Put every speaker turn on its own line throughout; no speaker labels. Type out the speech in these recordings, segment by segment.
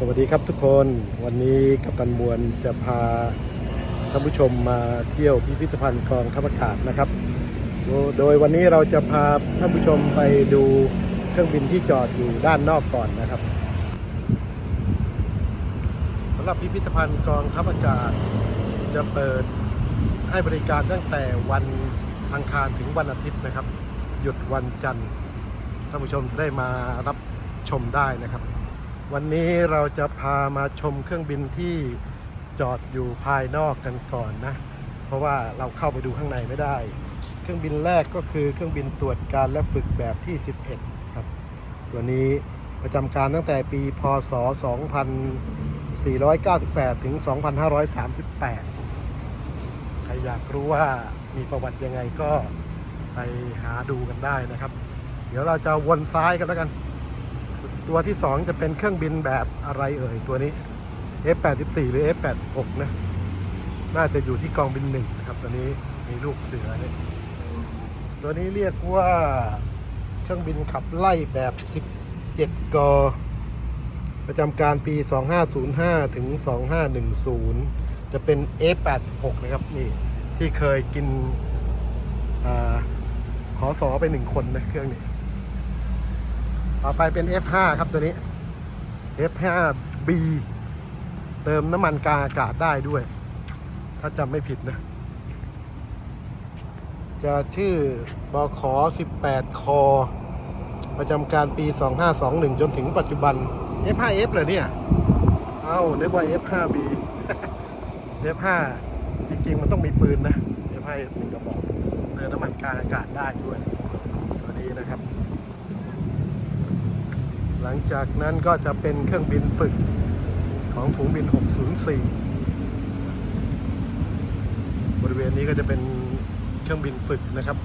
สวัสดีครับทุกคนวันนี้กัปตันมวลจะพาท่านผู้ชมมาเที่ยวพิพิธภัณฑ์กองทัพอากาศนะครับโดโดยวันนี้เราจะพาท่านผู้ชมไปดูเครื่องบินที่จอดอยู่ด้านนอกก่อนนะครับสำหรับพิพิธภัณฑ์กองทัพอากาศ จะเปิดให้บริการตั้งแต่วันอังคารถึงวันอาทิตย์นะครับ หยุดวันจันทร์ท่านผู้ชมจะได้มารับชมได้นะครับ วันนี้เราจะพามาชมเครื่องบินที่จอดอยู่ภายนอกกันก่อนนะ เพราะว่าเราเข้าไปดูข้างในไม่ได้ เครื่องบินแรกก็คือเครื่องบินตรวจการและฝึกแบบที่ 11 ครับ ตัวนี้ประจำการตั้งแต่ปีพศ 2498 ถึง 2538 ใครอยากรู้ว่ามีประวัติยังไงก็ไปหาดูกันได้นะครับ เดี๋ยวเราจะวนซ้ายกันแล้วกัน ตัวที่ 2 จะเป็นเครื่องบินแบบอะไรเอ่ย ตัวนี้ F84 หรือ F86 นะ น่าจะอยู่ที่กองบินหนึ่งนะครับ ตัวนี้มีลูกเสือเนี่ยตัวนี้เรียกว่าเครื่องบินขับไล่แบบ 17 ก ประจำการปี 2505 ถึง 2510 จะเป็น F86 นะครับนี่ที่เคยกินอาขอสอไปหนึ่งคนนะเครื่องนี้ ต่อไปเป็น F5 ครับตัวนี้ F5B เติมน้ำมันกาอากาศได้ด้วย ถ้าจำไม่ผิดนะ จะชื่อบขอ 18 คอ ประจำการปี 2521 จนถึงปัจจุบัน F5F เหรอเนี่ย เอ้านึกว่า F5B F5 จริงๆ มันต้องมีปืนนะ F5 หนึ่งกระบอกเติมน้ำมันกาอากาศได้ด้วย ตัวนี้นะครับ หลังจากนั้นก็จะเป็นเครื่องบินฝึกของฝูงบิน 604 บริเวณนี้ก็จะเป็นเครื่องบินฝึกนะครับ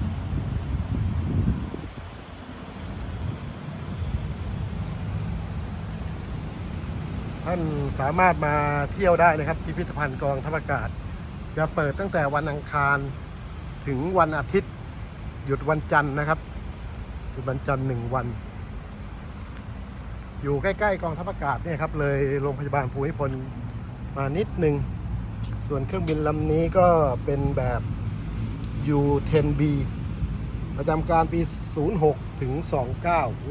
ท่านสามารถมาเที่ยวได้นะครับ พิพิธภัณฑ์กองทัพอากาศ จะเปิดตั้งแต่วันอังคารถึงวันอาทิตย์ หยุดวันจันทร์นะครับ หยุดวันจันทร์หนึ่งวัน อยู่ใกล้ๆกองทัพอากาศเนี่ยครับเลยโรงพยาบาลภูมิพลมานิดหนึ่งส่วนเครื่องบินลำนี้ก็เป็นแบบ U10B ประจำการปี 06 ถึง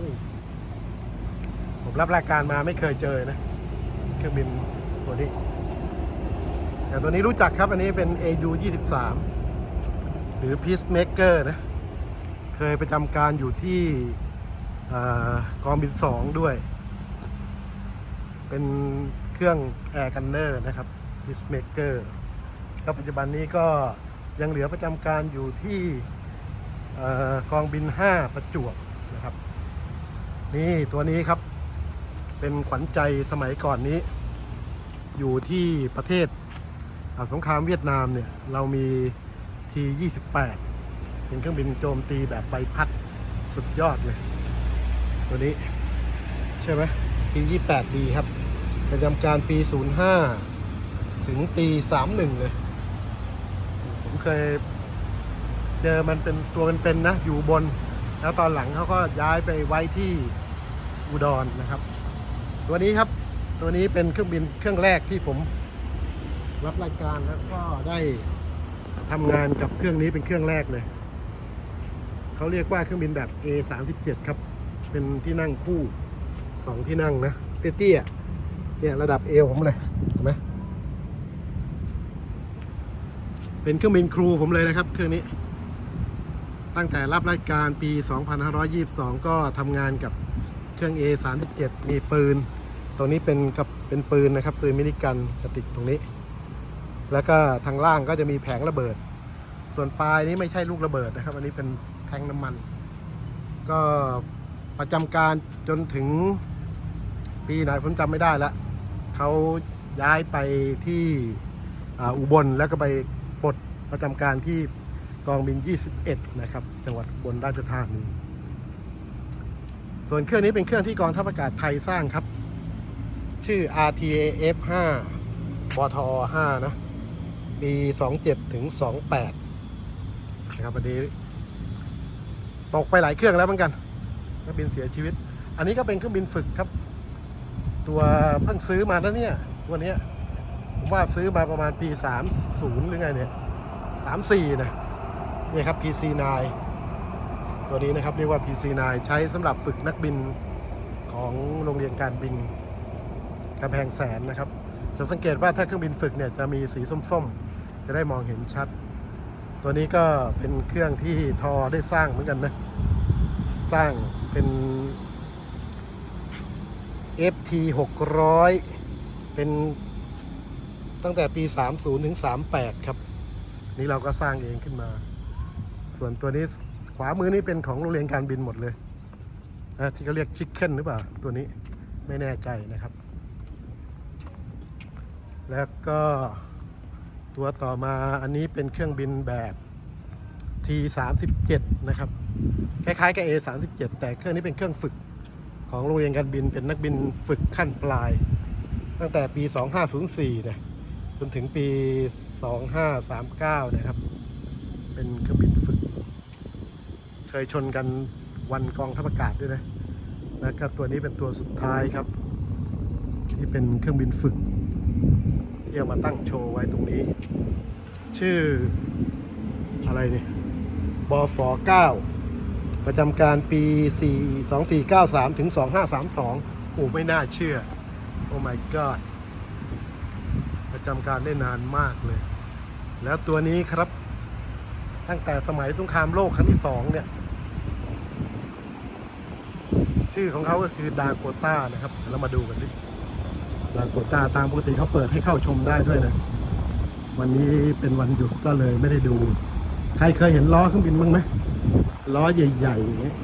29 ผมรับรายการมาไม่เคยเจอนะ เครื่องบินตัวนี้ แต่ตัวนี้รู้จักครับอันนี้เป็น AU 23 หรือ Peacemaker นะ เคยประจำการอยู่ที่อกองบิน 2 ด้วย เป็นเครื่องแอร์กันเนอร์นะครับ Peacemaker ก็ปัจจุบันนี้ก็ยังเหลือประจำการอยู่ที่กองบิน 5 ประจวบนะครับ นี่ตัวนี้ครับเป็นขวัญใจสมัยก่อนนี้ อยู่ที่ประเทศอ่าสงครามเวียดนามเนี่ย เรามี T28 เป็นเครื่องบินโจมตีแบบใบพัดสุดยอดเลย ตัวนี้ ใช่ไหม T28D ครับ ประจำการปี 05 ถึงปี 31 เลย ผมเคยเจอมันเป็นตัวเป็นๆนะอยู่บน แล้วตอนหลังเขาก็ย้ายไปไว้ที่อุดรนะครับ ตัวนี้ครับตัวนี้เป็นเครื่องบินเครื่องแรกที่ผมรับรายการแล้วก็ได้ทำงานกับเครื่องนี้เป็นเครื่องแรกเลยเขาเรียกว่าเครื่องบินแบบ A37 ครับ เป็นที่นั่งคู่สองที่นั่งนะ เตี้ยๆ เนี่ยระดับเอวผมเลยเห็นไหมเป็นเครื่องบินครูผมเลยนะครับ เครื่องนี้ ตั้งแต่รับรายการปี 2522 ก็ทำงานกับเครื่อง A37 มีปืน ตรงนี้เป็นกับเป็นปืนนะครับ ปืนมินิกันกระติดตรงนี้ แล้วก็ทางล่างก็จะมีแผงระเบิด ส่วนปลายนี้ไม่ใช่ลูกระเบิดนะครับ อันนี้เป็นแทงน้ำมัน ก็ประจำการจนถึงปีไหนผมจำไม่ได้ละ เขาย้ายไปที่อุบลแล้วก็ไปปลดประจำการที่กองบิน 21 นะครับ จังหวัดอุบลราชธานีส่วนเครื่องนี้เป็นเครื่องที่กองทัพอากาศไทยสร้างครับ ชื่อ RTAF 5ปท5นะปี 27 ถึง 28 นะครับวันนี้ตกไปหลายเครื่องแล้วเหมือนกันนักบินเสียชีวิต อันนี้ก็เป็นเครื่องบินฝึกครับ ตัวเพิ่งซื้อมาแล้วเนี่ยตัวเนี้ยผมว่าซื้อมาประมาณปี 30 หรือไงเนี่ย 34 นะนี่ครับ PC9 ตัวนี้นะครับเรียกว่า PC9 ใช้สำหรับฝึกนักบินของโรงเรียนการบินกำแพงแสนนะครับ จะสังเกตว่าถ้าเครื่องบินฝึกเนี่ยจะมีสีส้มๆ จะได้มองเห็นชัด ตัวนี้ก็เป็นเครื่องที่ทอได้สร้างเหมือนกันนะ สร้างเป็น FT 600 เป็นตั้งแต่ปี 30 ถึง 38 ครับ นี่เราก็สร้างเองขึ้นมา ส่วนตัวนี้ขวามือนี่เป็นของโรงเรียนการบินหมดเลยนะที่เขาเรียกชิคเก้นหรือเปล่า ตัวนี้ไม่แน่ใจนะครับ แล้วก็ตัวต่อมาอันนี้เป็นเครื่องบินแบบ T37 นะครับ คล้ายๆกับ A37 แต่เครื่องนี้เป็นเครื่องฝึก ของโรงเรียนการบินเป็นนักบินฝึกขั้นปลาย ตั้งแต่ปี 2504เนี่ยจนถึงปี 2539 นะครับ เป็นเครื่องบินฝึก เคยชนกันวันกองทัพอากาศด้วยนะแล้วก็ตัวนี้เป็นตัวสุดท้ายครับ ที่เป็นเครื่องบินฝึก ที่เอามาตั้งโชว์ไว้ตรงนี้ ชื่ออะไรเนี่ยบฟ9 ประจำการปี 4 2493 ถึง 2532 โอ้ไม่น่าเชื่อ โอ้ my god ประจำการได้นานมากเลย แล้วตัวนี้ครับ ตั้งแต่สมัยสงครามโลกครั้งที่สองเนี่ย ชื่อของเขาก็คือดาโกต้านะครับเดี๋ยวเรามาดูกันดิดาโกต้าตามปกติเขาเปิดให้เข้าชมได้ด้วยนะ วันนี้เป็นวันหยุดก็เลยไม่ได้ดู ใครเคยเห็นล้อเครื่องบินบ้างไหมล้อใหญ่ๆอย่างเงี้ย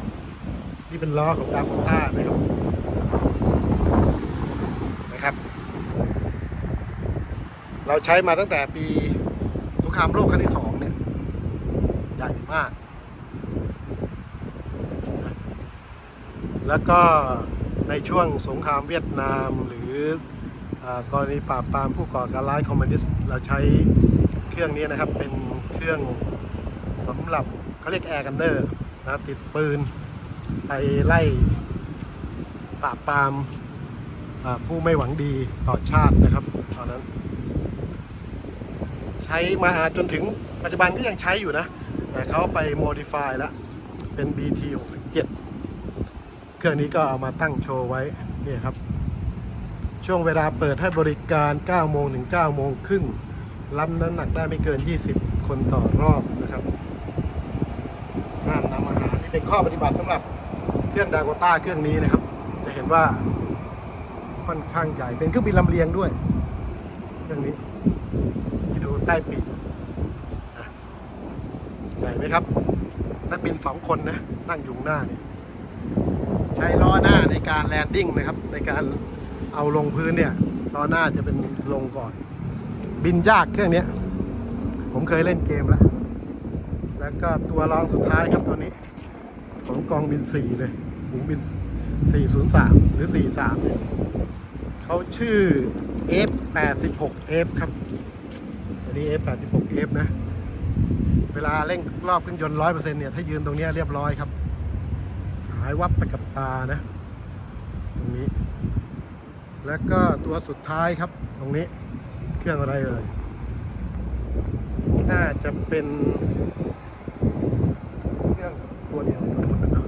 นี่เป็นล้อของดาโกต้านะครับนะครับ เราใช้มาตั้งแต่ปีสงครามโลกครั้งที่สองเนี่ยใหญ่มาก แล้วก็ในช่วงสงครามเวียดนามหรืออกรณีปราบปรามผู้ก่อการร้ายคอมมิวนิสต์เราใช้เครื่องนี้นะครับเป็นเครื่อง สำหรับเขาเรียกแอร์กันเดอร์นะติดปืน ไปไล่ปราบปรามผู้ไม่หวังดีต่อชาตินะครับตอนนั้น ใช้มาจนถึงปัจจุบันก็ยังใช้อยู่นะ แต่เขาไปโมดิฟายแล้ว เป็น BT 67เครื่องนี้ก็เอามาตั้งโชว์ไว้นี่ครับ ช่วงเวลาเปิดให้บริการ9โมงถึง9โมงครึ่งรับน้ำหนักได้ไม่เกิน 20 คนต่อรอบนะครับ ห้ามนำอาหารนี่เป็นข้อปฏิบัติสำหรับเครื่องดากต้าเครื่องนี้นะครับ จะเห็นว่าค่อนข้างใหญ่เป็นเครื่องบินลำเลียงด้วย เครื่องนี้ที่ดูใต้ปีกใหญ่ไหมครับ นักบินสองคนนะนั่งอยู่หน้าเนี่ยใช้ล้อหน้าในการแลนดิ้งนะครับ ในการเอาลงพื้นเนี่ยล้อหน้าจะเป็นลงก่อน บินยากเครื่องนี้ผมเคยเล่นเกมแล้ว แล้วก็ตัวรองสุดท้ายครับตัวนี้ ของกองบิน4เลยฝูงบิน 403 หรือ 43เนี่ยเขาชื่อ F86F ครับอันนี้ F86F นะ เวลาเร่งรอบเครื่องยนต์100%เนี่ย ถ้ายืนตรงนี้เรียบร้อยครับ หายวับไปกับตานะ ตรงนี้ แล้วก็ตัวสุดท้ายครับ ตรงนี้ เครื่องอะไรเอ่ย น่าจะเป็น ตัวเดียวตัวนู้นนะเนาะ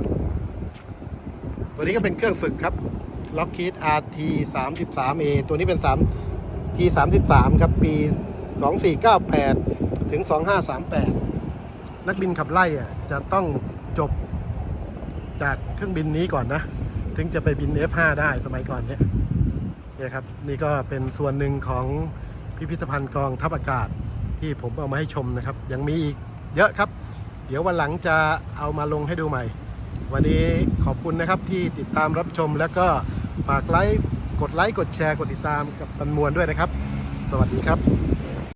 ตัวนี้ก็เป็นเครื่องฝึกครับ Lockheed RT 3 3 A ตัวนี้เป็น3 T 3 3ครับปี 2498 ถึง 2538 นักบินขับไล่อะจะต้องจบจากเครื่องบินนี้ก่อนนะ ถึงจะไปบิน F5 ได้สมัยก่อนเนี่ยเนี่ยครับ นี่ก็เป็นส่วนหนึ่งของพิพิธภัณฑ์กองทัพอากาศที่ผมเอามาให้ชมนะครับ ยังมีอีกเยอะครับ ดี๋ยววันหลังจะเอามาลงให้ดูใหม่ วันนี้ขอบคุณนะครับที่ติดตามรับชมแล้วก็ฝากไลค์กดไลค์กดแชร์กดติดตามกับตันมวลด้วยนะครับ สวัสดีครับ